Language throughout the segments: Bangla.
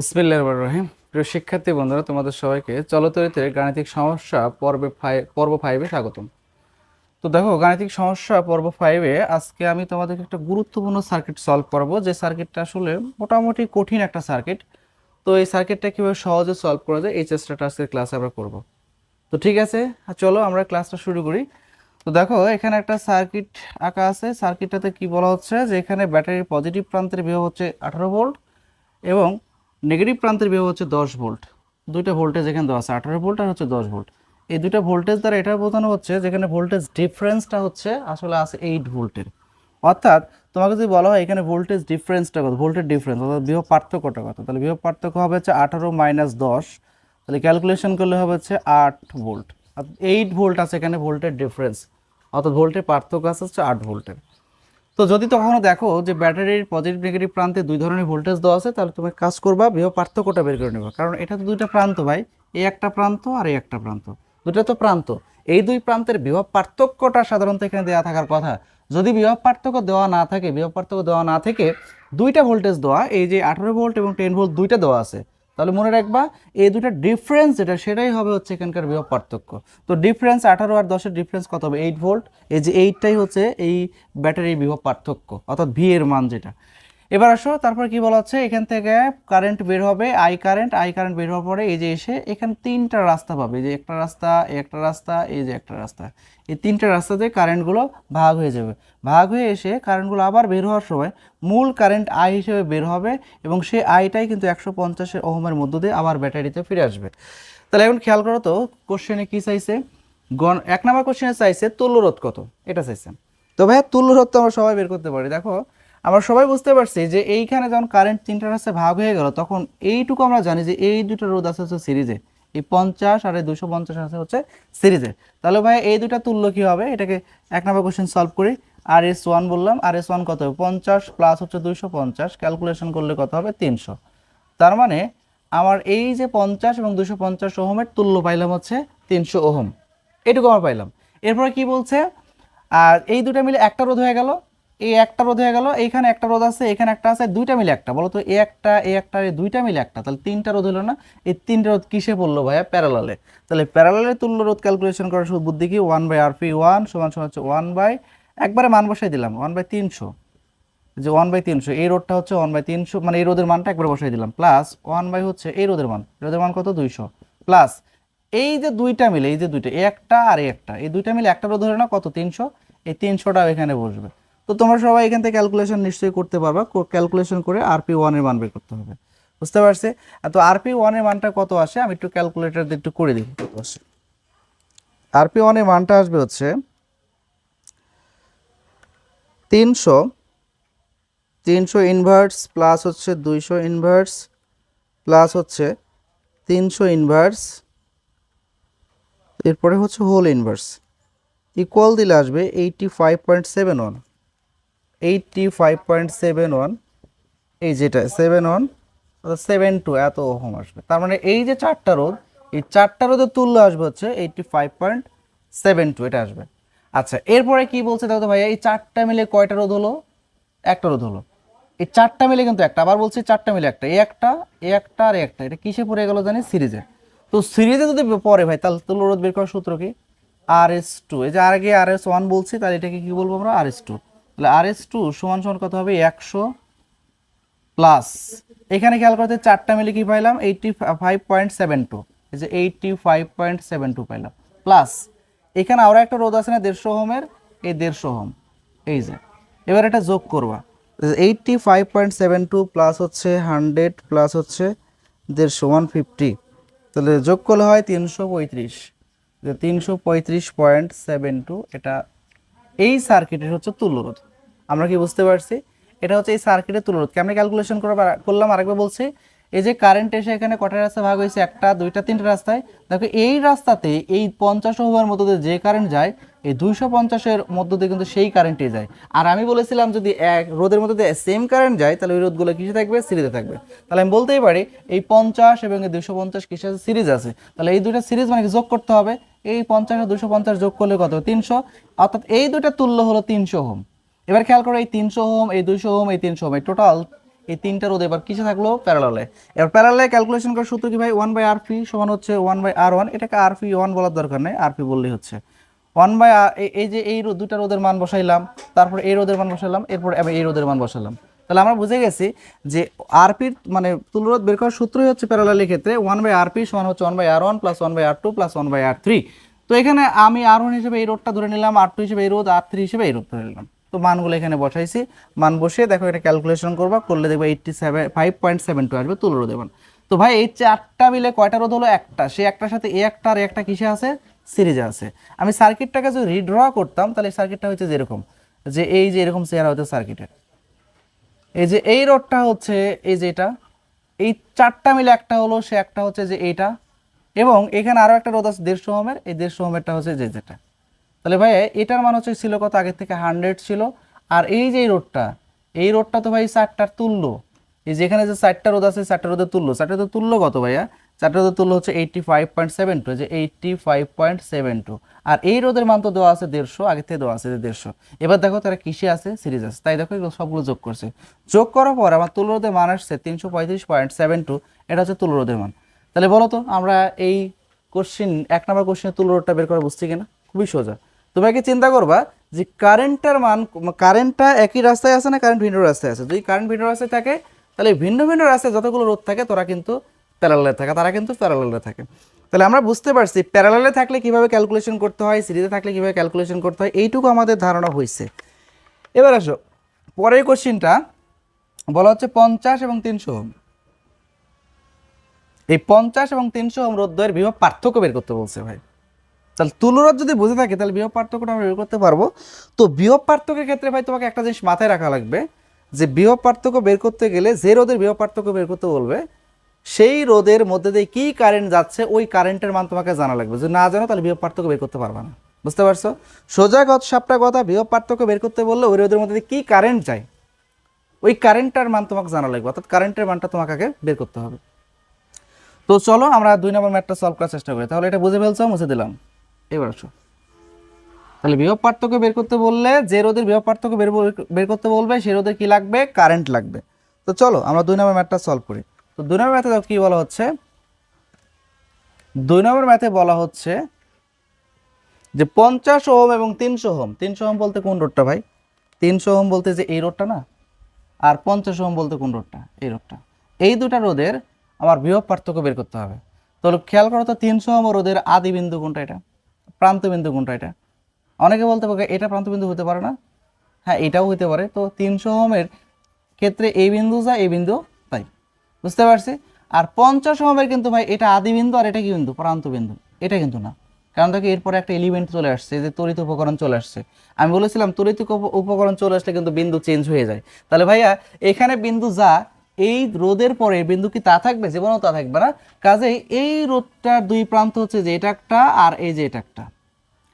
বিসমিল্লাহ রহিম। প্রিয় শিক্ষার্থী বন্ধুরা, তোমাদের সবাইকে চলতরিতে গাণিতিক সমস্যা পর্বে পর্ব ফাইভে স্বাগতম। তো দেখো, গাণিতিক সমস্যা পর্ব ফাইভে আজকে আমি তোমাদেরকে একটা গুরুত্বপূর্ণ সার্কিট সলভ করব। যে সার্কিটটা আসলে মোটামুটি কঠিন একটা সার্কিট। তো এই সার্কিটটা কীভাবে সহজে সলভ করা যায়, এই চেষ্টাটা আজকের ক্লাসে আমরা করব। তো ঠিক আছে চলো আমরা ক্লাসটা শুরু করি। তো দেখো, এখানে একটা সার্কিট আঁকা আছে। সার্কিটটাতে কি বলা হচ্ছে যে এখানে ব্যাটারির পজিটিভ প্রান্তের বিভব হচ্ছে আঠারো ভোল্ট এবং নেগেটিভ প্রান্তের বিভব হচ্ছে দশ ভোল্ট। দুইটা ভোল্টেজ এখানে দেওয়া আছে, আঠারো ভোল্ট আর হচ্ছে দশ ভোল্ট। এই দুইটা ভোল্টেজ দ্বারা এটা বোঝানো হচ্ছে যেখানে ভোল্টেজ ডিফারেন্সটা হচ্ছে আসলে আছে এইট ভোল্টের। অর্থাৎ তোমাকে যদি বলা হয় এখানে ভোল্টেজ ডিফারেন্সটা কত? ভোল্টেজ ডিফারেন্স, অর্থাৎ বিভব পার্থক্যটা কত? তাহলে বিভব পার্থক্য হবে হচ্ছে আঠারো মাইনাস দশ। তাহলে ক্যালকুলেশন করলে হবে হচ্ছে আট ভোল্ট। এইট ভোল্ট আছে এখানে ভোল্টের ডিফারেন্স। অর্থাৎ ভোল্টের পার্থক্য আছে হচ্ছে আট ভোল্টের। তো যদি তখনও দেখো যে ব্যাটারির পজিটিভ নেগেটিভ প্রান্তে দুই ধরনের ভোল্টেজ দেওয়া আছে, তাহলে তুমি কাজ করবা বিভব পার্থক্যটা বের করে নেবা। কারণ এটা তো দুইটা প্রান্ত ভাই এই একটা প্রান্ত আর এই একটা প্রান্ত। দুটো তো প্রান্ত। এই দুই প্রান্তের বিভব পার্থক্যটা সাধারণত এখানে দেওয়া থাকার কথা। যদি বিভব পার্থক্য দেওয়া না থাকে বিভব পার্থক্য দেওয়া না থেকে দুইটা ভোল্টেজ দেওয়া, এই যে আঠারো ভোল্ট এবং টেন ভোল্ট দুইটা দেওয়া আছে তাহলে মনে রাখবা, এই দুটা ডিফারেন্স যেটা, সেটাই হবে হচ্ছে এখানকার বিভব পার্থক্য। তো ডিফারেন্স আঠারো আর দশের ডিফারেন্স কত হবে? এইট ভোল্ট এই যে এইটটাই হচ্ছে এই ব্যাটারির বিভব পার্থক্য, অর্থাৎ ভি এর মান যেটা। এবার আসো, তারপর কি বলা হচ্ছে? এখান থেকে কারেন্ট বের হবে আই কারেন্ট আই কারেন্ট বের হওয়ার পরে এই যে এসে এখানে তিনটা রাস্তা পাবে যে একটা রাস্তা একটা রাস্তা, এই যে একটা রাস্তা। এই তিনটা রাস্তাতে কারেন্টগুলো ভাগ হয়ে যাবে। ভাগ হয়ে এসে কারেন্টগুলো আবার বের হওয়ার সময় মূল কারেন্ট আই হিসেবে বের হবে এবং সেই আইটাই কিন্তু একশো পঞ্চাশের ওহমের মধ্য দিয়ে আবার ব্যাটারিতে ফিরে আসবে। তাহলে এখন খেয়াল করো তো কোশ্চেনে কী চাইছে? গণ, এক নম্বর কোশ্চেনে চাইছে তুল্যরোধ কত? এটা চাইছে। তো ভাইয়া তুল্যরোধ তো আমরা সবাই বের করতে পারি। দেখো আমরা সবাই বুঝতে পারছি যে এইখানে যখন কারেন্ট তিনটা রাস্তায় ভাগ হয়ে গেল, তখন এইটুকু আমরা জানি যে এই দুটো রোধ আছে হচ্ছে সিরিজে এই পঞ্চাশ আর এই দুশো পঞ্চাশ আছে হচ্ছে সিরিজে তাহলে ভাই, এই দুটা তুল্য কী হবে? এটাকে এক নম্বর কোশ্চেন সলভ করি। আর এস ওয়ান বললাম আর এস ওয়ান কত হবে? পঞ্চাশ প্লাস হচ্ছে দুইশো পঞ্চাশ ক্যালকুলেশন করলে কত হবে? তিনশো। তার মানে আমার এই যে পঞ্চাশ এবং দুশো পঞ্চাশ ওহমের তুল্য পাইলাম হচ্ছে তিনশো ওহম। এটুকু আমার পাইলাম। এরপরে কি বলছে? আর এই দুটা মিলে একটা রোধ হয়ে গেল। এই একটা রোধ হয়ে গেল, এইখানে একটা রোধ আছে, এখানে একটা আছে, দুইটা মিলে একটা। বলো তো, এ একটা এ একটা এই দুইটা মিলে একটা। তাহলে তিনটা রোধ হলো না, এই তিনটা রোধ কিসে পড়ল ভাইয়া? প্যারালালে তাহলে প্যারালালে তুল্য রোধ ক্যালকুলেশন করার শুধু বুদ্ধি কি? One by R P one সমান সমান হচ্ছে ওয়ান বাই একবারে মান বসাই দিলাম ওয়ান বাই তিনশো। যে ওয়ান বাই তিনশো, এই রোডটা হচ্ছে ওয়ান বাই তিনশো মানে এই রোদের মানটা একবার বসাই দিলাম। প্লাস ওয়ান বাই হচ্ছে এই রোদের মান রোদের মান কত? দুইশো। প্লাস এই যে দুইটা মিলে, এই যে দুইটা একটা আর একটা, এই দুইটা মিলে একটা রোদ হলো না কত? তিনশো। এই তিনশোটাও এখানে বসবে। তো তোমরা সবাই এখান থেকে ক্যালকুলেশন নিশ্চয়ই করতে পারবা। ক্যালকুলেশন করে আরপি ওয়ানের মান বের করতে হবে। বুঝতে পারছে? তো আরপি ওয়ানের মানটা কত আসে? আমি একটু ক্যালকুলেটার দিয়ে একটু করে দিই কত আসে। আরপি ওয়ানের মানটা আসবে হচ্ছে তিনশো তিনশো ইনভার্স প্লাস হচ্ছে দুইশো ইনভার্স প্লাস হচ্ছে তিনশো ইনভার্স এরপরে হচ্ছে হোল ইনভার্স ইকুয়াল দিলে আসবে eighty five point seven one eighty five point seven one এই যেটা সেভেন ওয়ান সেভেন টু এত ওহম আসবে। তার মানে এই যে চারটা রোদ এই চারটা রোদের তুল্য আসবে হচ্ছে eighty five point seven two এটা আসবে। আচ্ছা এরপরে কি বলছে তো ভাইয়া? এই চারটা মিলে কয়টা রোদ হলো? একটা রোদ হলো। এই চারটা মিলে কিন্তু একটা, আবার বলছি চারটা মিলে একটা এই একটা একটা, আর একটা, এটা কিসে পড়ে গেল জানি? সিরিজে। তো সিরিজে যদি পড়ে ভাই, তাহলে তুল্য রোধ বের করার সূত্র কি? আর এস টু এই যে আর আগে আর এস ওয়ান বলছি, তাহলে এটাকে কি বলব আমরা? আর এস টু তাহলে আর এস টু সমান সমান কত হবে? একশো প্লাস এখানে খেয়াল করতে চারটা মিলে কি পাইলাম? Eighty five point seven two এই যে eighty five point seven two পাইলাম। প্লাস এখানে আরও একটা রোদ আছে না দেড়শো হোমের এই দেড়শো হোম এই যে। এবার এটা যোগ করবা। Eighty five point seven two plus হচ্ছে হান্ড্রেড প্লাস হচ্ছে দেড়শো ওয়ান ফিফটি তাহলে যোগ করলে হয় তিনশো পঁয়ত্রিশ। তিনশো পঁয়ত্রিশ পয়েন্ট সেভেন টু এটা এই সার্কিটের হচ্ছে তুল্যরোধ। আমরা কি বুঝতে পারছি? এটা হচ্ছে এই সার্কিটের তুল্যরোধ। কেমন ক্যালকুলেশন করলাম? আরেকবার বলছি, এই যে কারেন্ট এসে এখানে কটা রাস্তা ভাগ হয়েছে? একটা, দুইটা, তিনটা রাস্তায়। দেখো, এই রাস্তাতে এই পঞ্চাশ ওভার মতো যে কারেন্ট যায় এই দুইশো পঞ্চাশের মধ্য দিয়ে কিন্তু সেই কারেন্টে যায়। আর আমি বলেছিলাম যদি এক রোদের মধ্যে দিয়ে সেম কারেন্ট যায়, তাহলে ওই রোদগুলো কিসে থাকবে? সিরিজে থাকবে। তাহলে আমি বলতেই পারি, এই পঞ্চাশ এবং এই দুশো পঞ্চাশ কিসে সিরিজ আছে। তাহলে এই দুইটা সিরিজ মানে যোগ করতে হবে? এই পঞ্চাশ আর দুশো পঞ্চাশ যোগ করলে কত? তিনশো। অর্থাৎ এই দুইটা তুল্য হলো তিনশো হোম এবার খেয়াল করো, এই তিনশো হোম এই দুইশো হোম এই তিনশো হোম এই টোটাল এই তিনটা রোদ এবার কিসে থাকল? প্যারালালে এবার প্যারালালে ক্যালকুলেশন করার সূত্র কি ভাই? ওয়ান বাই আর পি সমান হচ্ছে ওয়ান বাই আর ওয়ান এটাকে আর পি ওয়ান বলার দরকার নেই। আর পি বললেই হচ্ছে। ওয়ান বাই এই যে এই রোদ দুটা রোদের মান বসাইলাম, তারপর এই রোদের মান বসাইলাম, এরপর আমি এই রোদের মান বসালাম। তাহলে আমরা বুঝে গেছি যে আরপির মানে তুলরোধ বের করার সূত্রই হচ্ছে প্যারালালের ক্ষেত্রে ওয়ান বাই আরপি সমান হচ্ছে one by R one plus one by R two plus one by R three তো এখানে আমি আর ওয়ান হিসেবে এই রোডটা ধরে নিলাম আর টু হিসেবে এই রোদ আর থ্রি হিসেবে এই রোদ ধরে নিলাম। তো মানগুলো এখানে বসাইছি, মান বসিয়ে দেখো এটা ক্যালকুলেশন করবা, করলে দেখবে eighty seven five point seven two আসবে তুলো রোদের মান। তো ভাই এই চারটা মিলে কয়টা রোদ হলো? একটা। সেই একটার সাথে এ একটা আর একটা কিসে আছে? সিরিজে আছে। আমি সার্কিটটাকে যদি রিড্র করতাম, তাহলে সার্কিটটা হচ্ছে যেরকম। যে এই যে এরকম চেহারা হতো সার্কিটের। এই যে এই রোডটা হচ্ছে, এই যে এটা, এই চারটা মিলে একটা হলো, সে একটা হচ্ছে যে এইটা। এবং এখানে আরও একটা রোদ আছে দেড়শো ওহমের। এই দেড়শো ওহমেরটা হচ্ছে যে যেটা। তাহলে ভাই, এটার মান হচ্ছে ছিল কত? আগের থেকে হান্ড্রেড ছিল। আর এই যে রোডটা এই রোডটা তো ভাই চারটার তুল্য। এই যেখানে যে চারটা রোদ আছে, চারটা রোদের তুল্য। চারটা রোদের তুল্য কত ভাইয়া? চারটা রোদের তুল্য হচ্ছে eighty five point seven two যে eighty five point seven two আর এই রোদের মান তো দেওয়া আছে দেড়শো আগে থেকে দেওয়া আছে যে দেড়শো। এবার দেখো তারা কিসে আছে? সিরিজ আছে। তাই দেখো এগুলো সবগুলো যোগ করছে। যোগ করার পর আমার তুলো রোদের মান আসছে তিনশো পঁয়ত্রিশ পয়েন্ট সেভেন টু এটা হচ্ছে তুলো রোদের মান। তাহলে বলো তো, আমরা এই কোশ্চিন এক নম্বর কোশ্চেনে তুলো রোডটা বের করা বুঝছি কিনা? খুবই সোজা। তুমি আগে চিন্তা করবা যে কারেন্টটার মান কারেন্টটা একই রাস্তায় আছে না কারেন্ট ভিন্ন রাস্তায় আছে? যদি কারেন্ট ভিন্ন রাস্তায় থাকে, তাহলে ভিন্ন ভিন্ন রাস্তায় যতগুলো রোদ থাকে, তোরা কিন্তু প্যারালালে থাকে, তারা কিন্তু প্যারালালে থাকে। তাহলে আমরা বুঝতে পারছি প্যারালালে থাকলে কীভাবে ক্যালকুলেশন করতে হয়, সিরিজে থাকলে কীভাবে ক্যালকুলেশন করতে হয়, এইটুকু আমাদের ধারণা হয়েছে। এবার আসো, পরের কোশ্চিনটা বলা হচ্ছে পঞ্চাশ এবং তিনশো ওহম। এই পঞ্চাশ এবং তিনশো ওহম রোদ্দয়ের বিভব পার্থক্য বের করতে বলছে ভাই। তাহলে তুলনার যদি বুঝে থাকে, তাহলে বিভব পার্থক্যটা আমরা বের করতে পারব। তো বিভব পার্থক্যের ক্ষেত্রে ভাই তোমাকে একটা জিনিস মাথায় রাখা লাগবে, যে বিভব পার্থক্য বের করতে গেলে যে রোদের বিভব পার্থক্য বের করতে বলবে সেই রোদের মধ্যে দিয়ে কী কারেন্ট যাচ্ছে, ওই কারেন্টের মান তোমাকে জানা লাগবে। যদি না জানো, তাহলে বিভব পার্থক্য বের করতে পারবে না। বুঝতে পারছ? সোজা কথা সাপটা কথা বিভব পার্থক্য বের করতে বললে ওই রোদের মধ্যে দিয়ে কী কারেন্ট যায়, ওই কারেন্টটার মান তোমাকে জানা লাগবে। অর্থাৎ কারেন্টের মানটা তোমাকে আগে বের করতে হবে। তো চলো, আমরা দুই নম্বর ম্যাটটা সলভ করার চেষ্টা করি। তাহলে এটা বুঝে ফেলছো, মুছে দিলাম। এবার আসো। তাহলে বিভব পার্থক্য বের করতে বললে, যে রোদের বিভব পার্থক্য বের বের করতে বলবে, সে রোদের কী লাগবে? কারেন্ট লাগবে। তো চলো, আমরা দুই নম্বর ম্যাটটা সলভ করি। তো দুই নম্বর ম্যাথে কি বলা হচ্ছে? দুই নম্বর ম্যাথে বলা হচ্ছে যে পঞ্চাশ ওহম এবং তিনশো ওহম তিনশো ওহম বলতে কোন রোডটা ভাই? তিনশো ওহম বলতে যে এই রোডটা না? আর পঞ্চাশ ওহম বলতে কোন রোডটা? এই রোডটা। এই দুটা রোদের আমার বিভব পার্থক্য বের করতে হবে। তাহলে খেয়াল করো তো, তিনশো ওহম রোদের আদি বিন্দু কোনটা এটা? প্রান্ত বিন্দু কোনটা এটা? অনেকে বলতে পারে এটা প্রান্তবিন্দু হতে পারে না। হ্যাঁ এটাও হতে পারে। তো তিনশো ওহমের ক্ষেত্রে এই বিন্দু যা, এই বিন্দু বুঝতে পারছি? আর পঞ্চাশ ওহমের কিন্তু ভাই, এটা আদি বিন্দু আর এটা কি বিন্দু? প্রান্ত বিন্দু। এটা কিন্তু না। কারণ দেখো এরপরে একটা এলিমেন্ট চলে আসছে যে তড়িৎ উপকরণ চলে আসছে। আমি বলেছিলাম উপ- উপকরণ চলে আসলে কিন্তু বিন্দু চেঞ্জ হয়ে যায়। তাহলে ভাইয়া, এখানে বিন্দু যা, এই রোদের পরে বিন্দু কি তা থাকবে? জীবনও তা থাকবে না। কাজেই এই রোদটার দুই প্রান্ত হচ্ছে যে এটা একটা আর এই যে এটা একটা।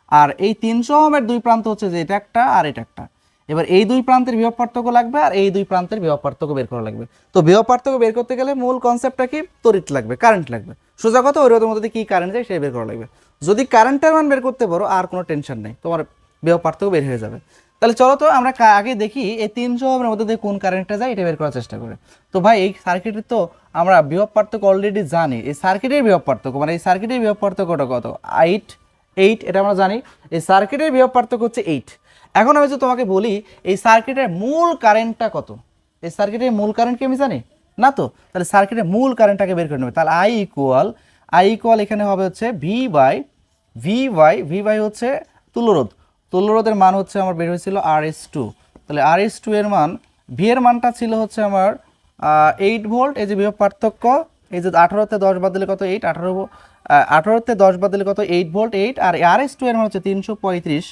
আর এই তিনশো ওহমের দুই প্রান্ত হচ্ছে যে এটা একটা আর এটা একটা। এবার এই দুই প্রান্তের বিভব পার্থক্য লাগবে আর এই দুই প্রান্তের বিভব পার্থক্য বের করা লাগবে। তো বিভব পার্থক্য বের করতে গেলে মূল কনসেপ্টটা কি? তড়িৎ লাগবে কারেন্ট লাগবে। সোজা কথা, ওই রোদের মধ্যে কি কারেন্ট যায় সেটা বের করা লাগবে। যদি কারেন্টের মান বের করতে পারো, আর কোনো টেনশন নেই, তোমার বিভব পার্থক্য বের হয়ে যাবে। তাহলে চলো তো আমরা আগে দেখি এই তিনশো ওহমের মধ্যে দিয়ে কোন কারেন্টটা যায়, এটা বের করার চেষ্টা করে। তো ভাই, এই সার্কিটের তো আমরা বিভব পার্থক্য অলরেডি জানি। এই সার্কিটের বিভব পার্থক্য মানে এই সার্কিটের বিভব পার্থক্যটা কত? এইট এইট এটা আমরা জানি। এই সার্কিটের বিভব পার্থক্য হচ্ছে এইট এখন আমি যদি তোমাকে বলি, এই সার্কিটের মূল কারেন্টটা কত? এই সার্কিটের মূল কারেন্ট কি আমি জানি? না তো? তাহলে সার্কিটের মূল কারেন্টটাকে বের করে নেবে। তাহলে আই ইকুয়াল আই ইকুয়াল এখানে হবে হচ্ছে V by V by V by হচ্ছে তুলরোধ তুলরোধের মান হচ্ছে আমার বের হয়েছিল আর এস টু তাহলে আর এস টু এর মান ভি এর মানটা ছিল হচ্ছে আমার এইট ভোল্ট এই যে বিভব পার্থক্য, এই যে আঠারোতে দশ বাদ দিলে কত এইট আঠারো আঠারোতে দশ বাদ দিলে কত এইট ভোল্ট এইট আর আর এস টু এর মান হচ্ছে তিনশো পঁয়ত্রিশ।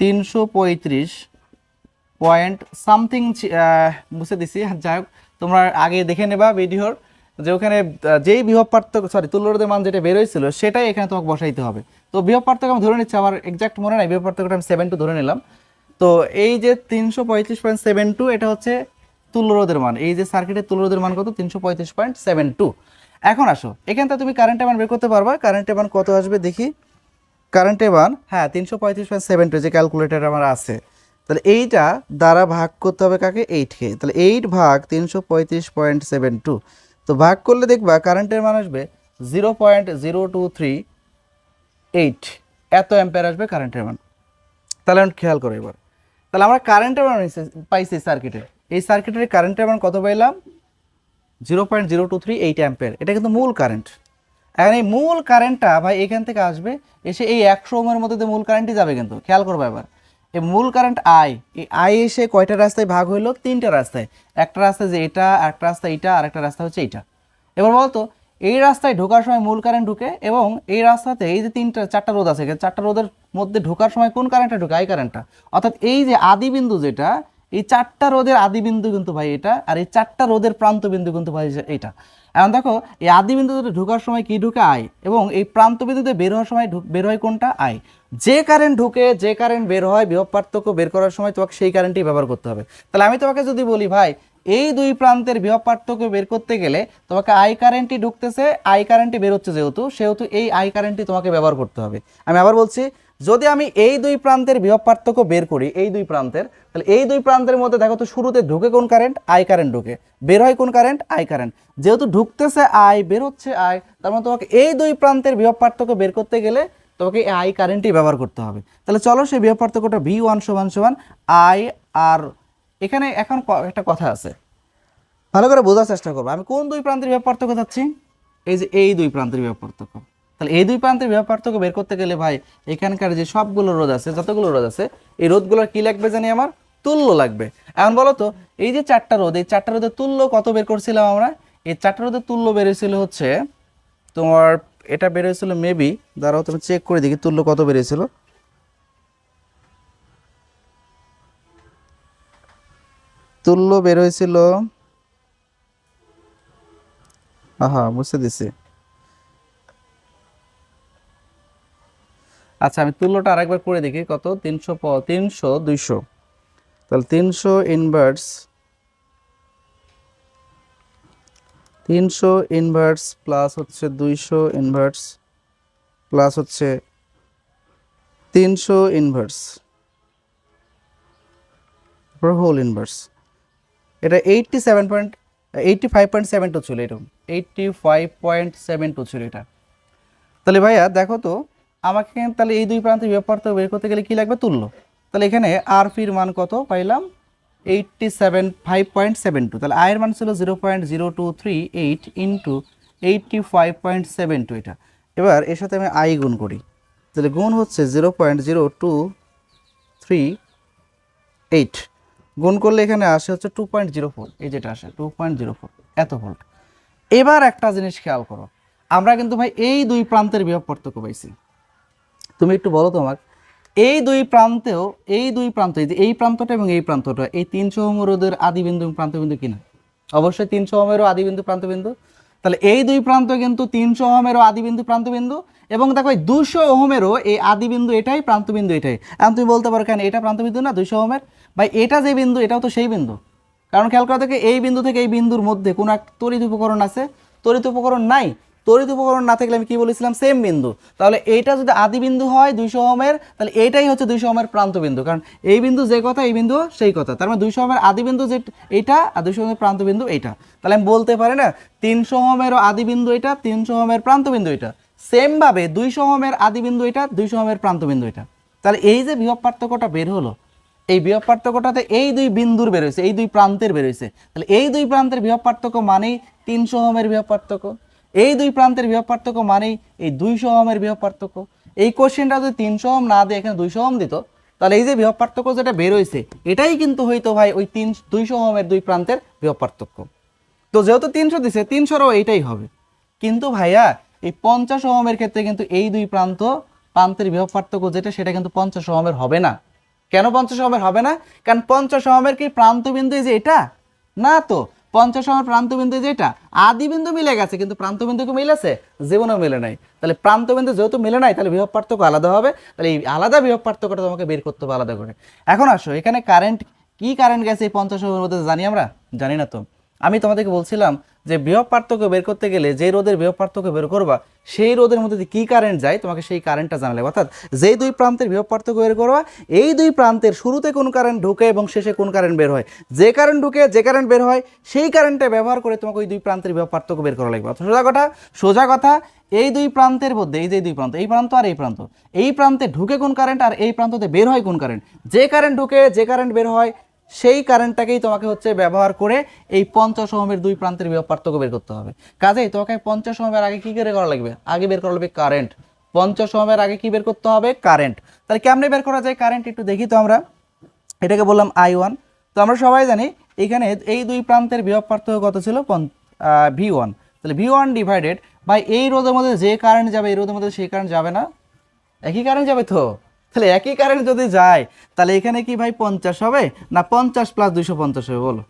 তিনশো পঁয়ত্রিশ পয়েন্ট সামথিং বুঝে দিছি। যাই হোক, তোমরা আগে দেখে নেবা ভিডিওর যে ওখানে যেই বিভব পার্থক্য সরি তুল্যরোধের মান যেটা বেরোয়ছিল, সেটাই এখানে তোমাকে বসাইতে হবে। তো বিভব পার্থক্য আমি ধরে নিচ্ছি, আমার এক্সাক্ট মনে নাই বিভব পার্থক্যটা আমি সেভেন টু ধরে নিলাম। তো এই যে তিনশো পঁয়ত্রিশ পয়েন্ট সেভেন টু এটা হচ্ছে তুল্যরোধের মান। এই যে সার্কিটের তুল্যরোধের মান কত? তিনশো পঁয়ত্রিশ পয়েন্ট সেভেন টু এখন আসো এখান থেকে তুমি কারেন্টের মান বের করতে পারবা। কারেন্টের মান কত আসবে দেখি। কারেন্টের মান হ্যাঁ তিনশো পঁয়ত্রিশ পয়েন্ট সেভেন টু যে ক্যালকুলেটার আমার আছে। তাহলে এইটা দ্বারা ভাগ করতে হবে কাকে? এইটকে তাহলে এইট ভাগ তিনশো পঁয়ত্রিশ পয়েন্ট সেভেন টু তো ভাগ করলে দেখবা কারেন্টের মান আসবে zero point zero two three eight এত অ্যাম্পেয়ার আসবে কারেন্টের মান। তাহলে এখন খেয়াল করো এবার। তাহলে আমরা কারেন্টের মান পাইছি- পাইছি সার্কিটের এই সার্কিটের কারেন্টের মান কত পাইলাম? Zero point zero two three eight ampere এটা কিন্তু মূল কারেন্ট এখন এই মূল কারেন্টটা ভাই এখান থেকে আসবে, এসে এই একশো ওমের মধ্যে মূল কারেন্টই যাবে কিন্তু, খেয়াল করব এবার। এই মূল কারেন্ট আই এই আই এসে কয়টা রাস্তায় ভাগ হইল? তিনটা রাস্তায়। একটা রাস্তায় যে এটা একটা রাস্তা এইটা আর একটা রাস্তা হচ্ছে এইটা। এবার বলতো, এই রাস্তায় ঢোকার সময় মূল কারেন্ট ঢুকে এবং এই রাস্তাতে এই যে তিনটা, চারটা রোদ আছে চারটা রোদের মধ্যে ঢোকার সময় কোন কারেন্টটা ঢুকে? আই কারেন্টটা অর্থাৎ এই যে আদি বিন্দু যেটা এই চারটা রোদের আদি বিন্দু কিন্তু ভাই এটা, আর এই চারটা রোদের প্রান্ত বিন্দু কিন্তু ভাই এটা এখন দেখো, এই আদি বিন্দুতে ঢোকার সময় কি ঢুকে আয়? এবং এই প্রান্ত বিন্দুতে বের হওয়ার সময় বের হয় কোনটা? আয়। যে কারেন্ট ঢুকে, যে কারেন্ট বের হয়, বিভব পার্থক্য বের করার সময় তোমাকে সেই কারেন্টই ব্যবহার করতে হবে। তাহলে আমি তোমাকে যদি বলি ভাই, এই দুই প্রান্তের বিভব পার্থক্য বের করতে গেলে তোমাকে আই কারেন্টই ঢুকতেছে আই কারেন্টই বেরোচ্ছে যেহেতু, সেহেতু এই আই কারেন্টটি তোমাকে ব্যবহার করতে হবে। আমি আবার বলছি যদি আমি এই দুই প্রান্তের বিভব পার্থক্য বের করি, এই দুই প্রান্তের, তাহলে এই দুই প্রান্তের মধ্যে দেখো তো শুরুতে ঢুকে কোন কারেন্ট? আই কারেন্ট ঢুকে। বের হয় কোন কারেন্ট? আই কারেন্ট যেহেতু ঢুকতেছে আই বের হচ্ছে আই তার মানে তোমাকে এই দুই প্রান্তের বিভব পার্থক্য বের করতে গেলে তোমাকে আই কারেন্টই ব্যবহার করতে হবে। তাহলে চলো সেই বিভব পার্থক্যটা ভি ওয়ান সমান সমান আই আর এখানে এখন একটা কথা আছে। ভালো করে বোঝার চেষ্টা করব। আমি কোন দুই প্রান্তের বিভব পার্থক্য যাচ্ছি এই যে এই দুই প্রান্তের বিভব পার্থক্য। তাহলে এই দুই প্রান্তের বিভব পার্থক্য বের করতে গেলে ভাই, এখানকার যে সবগুলো রোদ আছে, যতগুলো রোদ আছে, এই রোদগুলোর কি লাগবে জানি আমার? তুল্য লাগবে। এখন বলো তো এই যে চারটা রোদ এই চারটা রোদের তুল্য কত বের করছিলাম আমরা? এই চারটা রোদের তুল্য বেরিয়েছিল হচ্ছে, তোমার, এটা বেরিয়েছিল মেবি দাঁড়াও তুমি চেক করে দেখি তুল্য কত বেরিয়েছিল তুল্য বের হয়েছিল, আহা বুঝতে দিছি। আচ্ছা আমি তুল্যটা আরেকবার করে দেখি, কত? তিনশো প- তিনশো দুইশো। তাহলে তিনশো ইনভার্স তিনশো ইনভার্স প্লাস হচ্ছে দুইশো ইনভার্স প্লাস হচ্ছে তিনশো ইনভার্স হোল ইনভার্স এটা eighty seven point eighty five point seven two ছিল এরকম eighty five point seven two ছিল এটা। তাহলে ভাইয়া, দেখো তো আমাকে তাহলে এই দুই প্রান্তের বিভব পার্থক্য বের করতে গেলে কি লাগবে? তুল্য। তাহলে এখানে আর ফির মান কত পাইলাম? Eighty seven five point seven two তাহলে আয়ের মান ছিল zero point zero two three eight into eighty five point seven two এটা। এবার এর সাথে আমি আই গুণ করি। তাহলে গুণ হচ্ছে zero point zero two three eight গুণ করলে এখানে আসে হচ্ছে টু পয়েন্ট জিরো ফোর এই যেটা আসে টু পয়েন্ট জিরো ফোর এত ভোল্ট এবার একটা জিনিস খেয়াল করো। আমরা কিন্তু ভাই এই দুই প্রান্তের বিভব পার্থক্য পাইছি। তুমি একটু বলো তোমার এই দুই প্রান্তেও, এই দুই প্রান্ত, এই প্রান্তটা এবং এই প্রান্তটা, এই তিনশো ওহম রোধের আদিবিন্দু এবং প্রান্তবিন্দু কিনা অবশ্যই তিনশো ওহমেরও আদিবিন্দু, প্রান্তবিন্দু। তাহলে এই দুই প্রান্ত কিন্তু তিনশো ওহমেরও আদিবিন্দু, প্রান্তবিন্দু এবং দেখো দুশো ওহমেরও এই আদিবিন্দু এটাই, প্রান্তবিন্দু এটাই। এখন তুমি বলতে পারো কেন এটা প্রান্তবিন্দু না দুশো ওহমের? ভাই, এটা যে বিন্দু, এটাও তো সেই বিন্দু। কারণ খেয়াল করা থেকে এই বিন্দু থেকে এই বিন্দুর মধ্যে কোনো এক তড়িৎ উপকরণ আছে, তড়িৎ উপকরণ নাই। তড়িৎ উপকরণ না থাকলে আমি কি বলেছিলাম? সেম বিন্দু। তাহলে এইটা যদি আদি বিন্দু হয় দুইশো ওহমের, তাহলে এইটাই হচ্ছে দুইশো ওহমের প্রান্ত বিন্দু। কারণ এই বিন্দু যে কথা, এই বিন্দু সেই কথা। তার মানে দুইশো ওহমের আদি বিন্দু যে এইটা আর দুইশো ওহমের প্রান্ত বিন্দু এইটা। তাহলে আমি বলতে পারি না, তিনশো ওহমেরও আদি বিন্দু এটা, তিনশো ওহমের প্রান্ত বিন্দু এটা। সেম ভাবে দুইশো ওহমের আদি বিন্দু এটা, দুইশো ওহমের প্রান্ত বিন্দু এটা। তাহলে এই যে বিভব পার্থক্যটা বের হলো, এই বিভব পার্থক্যটাতে এই দুই বিন্দুর বেরোইছে এই দুই প্রান্তের বেরোইছে তাহলে এই দুই প্রান্তের বিভব পার্থক্য মানেই তিনশো ওহমের বিভব পার্থক্য। এই দুই প্রান্তের বিভব পার্থক্য মানেই এই দুইশো ওহমের বিভব পার্থক্য। এই কোশ্চেনটা যদি তিনশো ওহম না দিয়ে এখানে দুইশো ওহম দিত, তাহলে এই যে বিভব পার্থক্য যেটা বেরোইছে এটাই কিন্তু হইতো ভাই ওই তিন, দুইশো ওহমের দুই প্রান্তের বিভব পার্থক্য। তো যেহেতু তিনশো দিছে, তিনশোরও এইটাই হবে। কিন্তু ভাইয়া, এই পঞ্চাশ ওহমের ক্ষেত্রে কিন্তু এই দুই প্রান্ত, প্রান্তের বিভব পার্থক্য যেটা, সেটা কিন্তু পঞ্চাশ ওহমের হবে না। কেন পঞ্চাশ ওহমের হবে না? কারণ পঞ্চাশ ওহমের কি প্রান্তবিন্দু এই যে এটা? না তো। পঞ্চাশ ওহমের প্রান্তবিন্দু যেটা আদিবিন্দু আদি বিন্দু মিলে গেছে, কিন্তু প্রান্তবিন্দু কি মিলেছে জীবনেও মিলে নাই। তাহলে প্রান্তবিন্দু যেহেতু মিলে নাই, তাহলে বিভব পার্থক্য আলাদা হবে। তাহলে এই আলাদা বিভব পার্থক্যটা তোমাকে বের করতে হবে আলাদা করে। এখন আসো, এখানে কারেন্ট কি কারেন্ট গেছে এই পঞ্চাশ ওহমের মধ্যে জানি আমরা? জানি না তো। আমি তোমাদেরকে বলছিলাম যে বৃহৎ পার্থক্য বের করতে গেলে যে রোদের বৃহৎ পার্থক্য বের করবা, সেই রোদের মধ্যে কী কারেন্ট যায়, তোমাকে সেই কারেন্টটা জানালে। অর্থাৎ যেই দুই প্রান্তের বৃহৎ পার্থক্য বের করবা, এই দুই প্রান্তের শুরুতে কোন কারেন্ট ঢুকে এবং শেষে কোন কারেন্ট বের হয়। যে কারেন্ট ঢুকে, যে কারেন্ট বের হয়, সেই কারেন্টটা ব্যবহার করে তোমাকে ওই দুই প্রান্তের বৃহৎ পার্থক্য বের করা লাগবে। সোজা কথা সোজা কথা, এই দুই প্রান্তের মধ্যে, এই যে দুই প্রান্ত, এই প্রান্ত আর এই প্রান্ত, এই প্রান্তে ঢুকে কোন কারেন্ট আর এই প্রান্ততে বের হয় কোন কারেন্ট যে কারেন্ট ঢুকে, যে কারেন্ট বের হয় সেই কারেন্টটাকেই তোমাকে হচ্ছে ব্যবহার করে এই পঞ্চাশ ওহমের দুই প্রান্তের বিভব পার্থক্য বের করতে হবে। কাজেই তোমাকে পঞ্চাশ ওহমের আগে কী করে করা লাগবে? আগে বের করা লাগবে কারেন্ট। পঞ্চাশ ওহমের আগে কি বের করতে হবে? কারেন্ট। তাহলে কেমনে বের করা যায় কারেন্ট একটু দেখি তো আমরা। এটাকে বললাম আই ওয়ান তো আমরা সবাই জানি এখানে এই দুই প্রান্তের বিভব পার্থক্য কত ছিল? ভি ওয়ান তাহলে ভি ওয়ান ডিভাইডেড বাই এই রোদের মধ্যে যে কারেন্ট যাবে, এই রোদের মধ্যে সেই কারেন্ট যাবে না? একই কারেন্ট যাবে তো? তাহলে একই কারেন্ট যদি যায়, তাহলে এখানে কি ভাই পঞ্চাশ হবে? না পঞ্চাশ প্লাস দুইশো পঞ্চাশ হবে, বলো।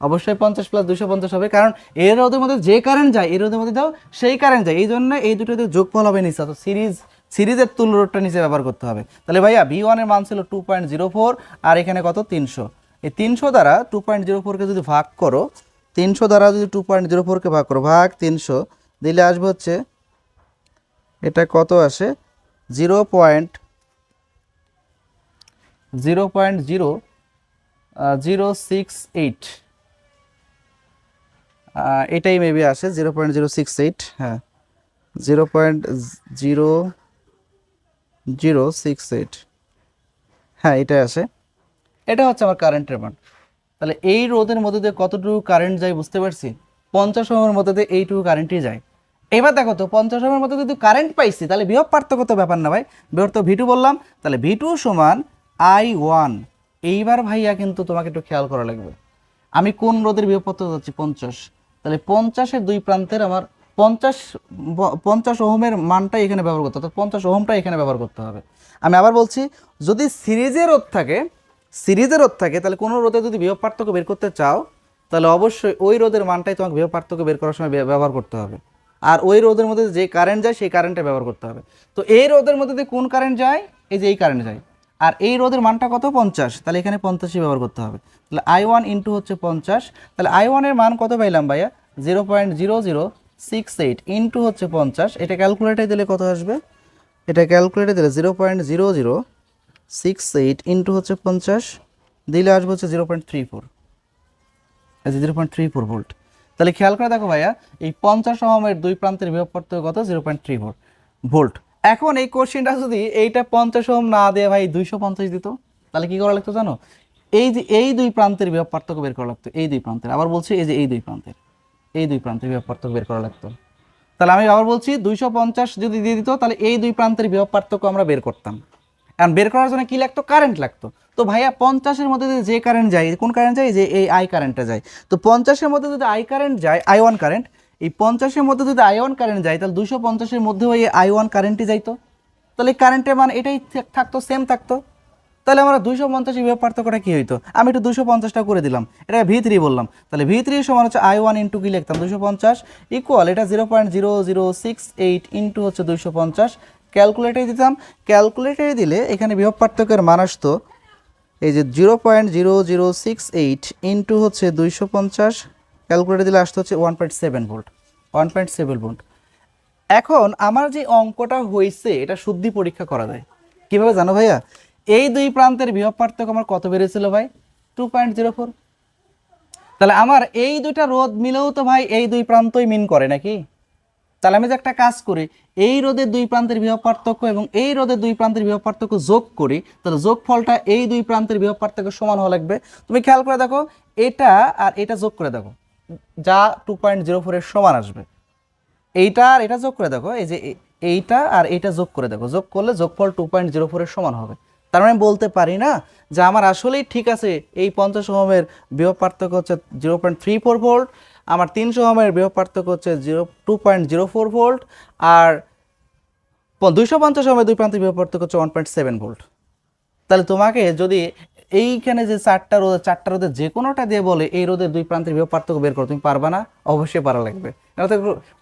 অবশ্যই পঞ্চাশ প্লাস দুইশো পঞ্চাশ হবে, কারণ এর রোদের মধ্যে যে কারেন্ট যায়, এর রোদের মধ্যে দাও, সেই কারেন্ট যায়। এই জন্য এই দুটোতে যোগফল হবে নিচে তো সিরিজ সিরিজের তুল রোডটা নিচে ব্যবহার করতে হবে। তাহলে ভাইয়া ভি ওয়ানের মান ছিল টু পয়েন্ট জিরো ফোর আর এখানে কত? তিনশো। এই তিনশো দ্বারা টু পয়েন্ট জিরো ফোরকে যদি ভাগ করো, তিনশো দ্বারা যদি টু পয়েন্ট জিরো ফোরকে ভাগ করো, ভাগ তিনশো, দিলে আসবে হচ্ছে, এটা কত আসে? Zero point zero point zero zero six eight. এটাই মেবি আসে, zero point zero six eight হ্যাঁ। Zero point zero zero six eight. হ্যাঁ এটাই আসে। এটা হচ্ছে আমার কারেন্টের মান। তাহলে এই রোদের মধ্যে দিয়ে কতটুকু কারেন্ট যায় বুঝতে পারছি? পঞ্চাশ ওহমের মধ্যে দিয়ে এইটুকু কারেন্টই যায়। এবার দেখো তো, পঞ্চাশ ওহমের মধ্যে যদি কারেন্ট পাইছি, তাহলে বৃহৎ পার্থক্য তো ব্যাপার না ভাই। বৃহৎ তো ভি টু বললাম, তাহলে ভি টু সমান আই ওয়ান। এইবার ভাইয়া কিন্তু তোমাকে একটু খেয়াল করা লাগবে। আমি কোন রোদের পার্থক্য যাচ্ছি? পঞ্চাশ। তাহলে পঞ্চাশের দুই প্রান্তের আমার পঞ্চাশ পঞ্চাশ ওহমের মানটাই এখানে ব্যবহার করতে হবে। পঞ্চাশ ওহমটা এখানে ব্যবহার করতে হবে। আমি আবার বলছি, যদি সিরিজের রোধ থাকে সিরিজের রোধ থাকে, তাহলে কোনো রোধে যদি বিভব পার্থক্য বের করতে চাও, তাহলে অবশ্যই ওই রোদের মানটাই তোমাকে বিভব পার্থক্য বের করার সময় ব্য- ব্যবহার করতে হবে। আর ওই রোদের মধ্যে যে কারেন্ট যায়, সেই কারেন্টটা ব্যবহার করতে হবে। তো এই রোদের মধ্যে কোন কারেন্ট যায়, এই যে এই কারেন্ট যায় আর এই রোদের মানটা কত? পঞ্চাশ। তাহলে এখানে পঞ্চাশই ব্যবহার করতে হবে। তাহলে আই ওয়ান ইন্টু হচ্ছে পঞ্চাশ। তাহলে আই ওয়ানের মান কত পাইলাম ভাইয়া? Zero point zero zero six eight into হচ্ছে পঞ্চাশ। এটা ক্যালকুলেটে দিলে কত আসবে? এটা ক্যালকুলেটে দিলে zero point zero zero six eight into হচ্ছে পঞ্চাশ। দিলে আসবে হচ্ছে zero point three four zero point three four volt তাহলে খেয়াল করে দেখো ভাইয়া, এই পঞ্চাশ ওহমের দুই প্রান্তের বিভব কত? Zero point three four volt এখন এই কোশ্চেনটা যদি এইটা পঞ্চাশ ওহম না দিয়ে ভাই, দুইশো পঞ্চাশ দিত, তাহলে কি করা লাগতো জানো? এই যে, এই দুই প্রান্তের বিভব পার্থক্য বের করা লাগতো, এই দুই প্রান্তের। আবার বলছি এই যে এই দুই প্রান্তের, এই দুই প্রান্তের বিভব পার্থক্য বের করা লাগতো। তাহলে আমি আবার বলছি দুইশো পঞ্চাশ যদি দিয়ে দিত, তাহলে এই দুই প্রান্তের বিভব পার্থক্য আমরা বের করতাম। এখন বের করার জন্য কি লাগতো? কারেন্ট লাগতো। তো ভাইয়া পঞ্চাশের মধ্যে যদি যে কারেন্ট যায়, কোন কারেন্ট যায়? যে এই আই কারেন্টটা যায়। তো পঞ্চাশের মধ্যে যদি আই কারেন্ট যায় আই ওয়ান কারেন্ট এই পঞ্চাশের মধ্যে যদি আই ওয়ান কারেন্ট যায়, তাহলে দুশো পঞ্চাশের মধ্যেও এই আই ওয়ান কারেন্টই যাইতো। তাহলে এই কারেন্টের মান এটাই থাকতো সেম থাকতো। তাহলে আমরা দুশো পঞ্চাশের বিভব পার্থক্যটা কী হইতো? আমি একটু দুশো পঞ্চাশটা করে দিলাম। এটা ভি থ্রি বললাম। তাহলে ভি থ্রি সমান হচ্ছে আই ওয়ান ইন্টু কি লিখতাম? দুশো পঞ্চাশ ইকুয়াল এটা zero point zero zero six eight into হচ্ছে দুশো পঞ্চাশ। ক্যালকুলেটরে দিতাম। ক্যালকুলেটরে দিলে এখানে বিভব পার্থক্যের মান আসতো। এই যে zero point zero zero six eight into হচ্ছে দুইশো পঞ্চাশ। ক্যালকুলেটর দিলে আসতে হচ্ছে one point seven volt one point seven volt এখন আমার যে অঙ্কটা হয়েছে এটা শুদ্ধি পরীক্ষা করা যায়। কীভাবে জানো ভাইয়া? এই দুই প্রান্তের বিভব পার্থক্য আমার কত বেড়েছিল ভাই? টু পয়েন্ট জিরো ফোর তাহলে আমার এই দুইটা রোদ মিলেও তো ভাই এই দুই প্রান্তই মিন করে নাকি? তাহলে আমি যে একটা কাজ করি, এই রোদের দুই প্রান্তের বিভব পার্থক্য এবং এই রোদের দুই প্রান্তের বিভব পার্থক্য যোগ করি, তাহলে যোগ ফলটা এই দুই প্রান্তের বিভব পার্থক্য সমান হওয়া লাগবে। তুমি খেয়াল করে দেখো, এটা আর এটা যোগ করে দেখো। যা টু পয়েন্ট জিরো ফোরের সমান আসবে। এইটা আর এটা যোগ করে দেখো, এই যে এইটা আর এইটা যোগ করে দেখো। যোগ করলে যোগফল টু পয়েন্ট জিরো ফোরের সমান হবে। তার মানে বলতে পারি না যে আমার আসলেই ঠিক আছে, এই পঞ্চাশ ওহমের বিভব পার্থক্য হচ্ছে zero point three four volt আমার তিনশো ওহমের বিভব পার্থক্য হচ্ছে zero two point zero four volt আর দুইশো পঞ্চাশ ওহমের দুই প্রান্তের বিভব পার্থক্য হচ্ছে ওয়ান পয়েন্ট সেভেন ভোল্ট তাহলে তোমাকে যদি এইখানে যে চারটা রোদ, চারটা রোদে যে কোনোটা দিয়ে বলে, এই রোদের দুই প্রান্তের বিভব পার্থক্য বের করো, তুমি পারবা না, অবশ্যই পারা লাগবে।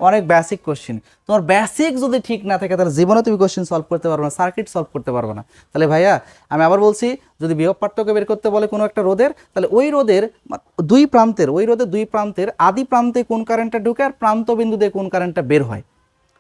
অনেক বেসিক কোশ্চেন তোমার বেসিক যদি ঠিক না থাকে, তাহলে জীবনে তুমি কোশ্চেন সলভ করতে পারবে না সার্কিট সলভ করতে পারবে না। তাহলে ভাইয়া, আমি আবার বলছি, যদি বিভব পার্থক্য বের করতে বলে কোনো একটা রোদের, তাহলে ওই রোদের দুই প্রান্তের, ওই রোদের দুই প্রান্তের আদি প্রান্তে কোন কারেন্টটা ঢুকে আর প্রান্ত বিন্দুতে কোন কারেন্টটা বের হয়?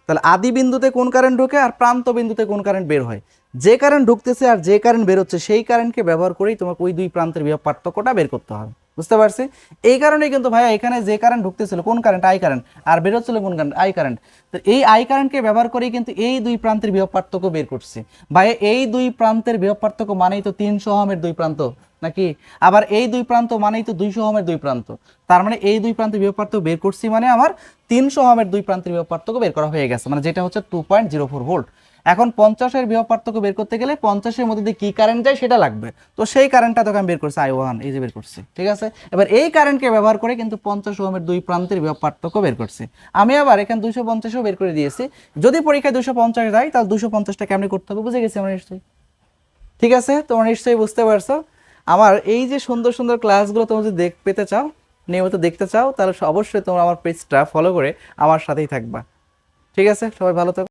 তাহলে আদি বিন্দুতে কোন কারেন্ট ঢোকে আর প্রান্ত বিন্দুতে কোন কারেন্ট বের হয়? যে কারেন্ট ঢুকতেছে আর যে কারেন্ট বেরোচ্ছে, সেই কারেন্টকে ব্যবহার করেই তোমাকে ওই দুই প্রান্তের বিভব পার্থক্যটা বের করতে হবে। বুঝতে পারছি? এই কারণেই কিন্তু ভাইয়া এখানে যে কারেন্ট ঢুকতেছিল, কোন কারেন্ট আই কারেন্ট আর বেরোচ্ছিল কোন কারেন্ট আই কারেন্ট তো এই আই কারেন্টকে ব্যবহার করেই কিন্তু এই দুই প্রান্তের বিভব পার্থক্য বের করছি। ভাইয়া, এই দুই প্রান্তের বিভব পার্থক্য মানেই তো তিনশো ওহমের দুই প্রান্ত। নাকি? আবার এই দুই প্রান্ত মানেই তো দুইশো ওহমের দুই প্রান্ত। তার মানে এই দুই প্রান্তের বিভব পার্থক্য বের করছি মানে আমার তিনশো ওহমের দুই প্রান্তের বিভব পার্থক্য বের করা হয়ে গেছে। মানে যেটা হচ্ছে two point zero four volt এখন পঞ্চাশের বিভব পার্থক্য বের করতে গেলে পঞ্চাশের মধ্যে দিয়ে কি কারেন্ট যায় সেটা লাগবে। তো সেই কারেন্টটা তোকে আমি বের করছি আই ওয়ান এই যে বের করছি, ঠিক আছে? এবার এই কারেন্টকে ব্যবহার করে কিন্তু পঞ্চাশ ওহমের দুই প্রান্তের বিভব পার্থক্য বের করছি। আমি আবার এখানে দুশো পঞ্চাশও বের করে দিয়েছি। যদি পরীক্ষায় দুশো পঞ্চাশ দেয়, তাহলে দুশো পঞ্চাশটা কেমনি করতে হবে? বুঝে গেছি আমরা নিশ্চয়ই। ঠিক আছে? তোমরা নিশ্চয়ই বুঝতে পারছ। আমার এই যে সুন্দর সুন্দর ক্লাসগুলো তোমরা যদি দেখ পেতে চাও, নিয়মিত দেখতে চাও, তাহলে অবশ্যই তোমরা আমার পেজটা ফলো করে আমার সাথেই থাকবা। ঠিক আছে? সবাই ভালো থাকো।